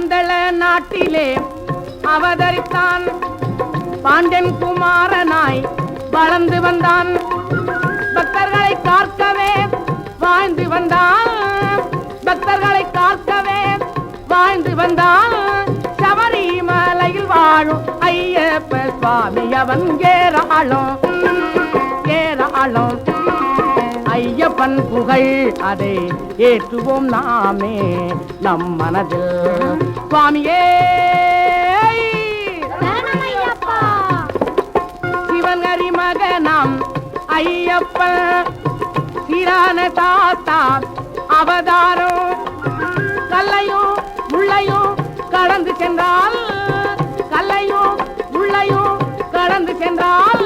பந்தள நாட்டிலே அவதரித்தான் பாண்டியன் குமாரனாய் வளர்ந்து வந்தான். பக்தர்களை காக்கவே வாழ்ந்து வந்தான். பக்தர்களை காக்கவே வாழ்ந்து வந்தான். சபரிமலையில் வாழும் ஐயப்ப சுவாமி அவன் ஏராளம் ஏராளம். ஐயப்பன் புகழ் அதை ஏற்றுவோம் நாமே நம் மனதில். சுவாமியே சிவங்கரி மகனாம் ஐயப்பன் சீரான தாத்தா அவதாரம். கல்லையும் முள்ளையும் கடந்து சென்றால் கல்லையும் முள்ளையும் கடந்து சென்றால்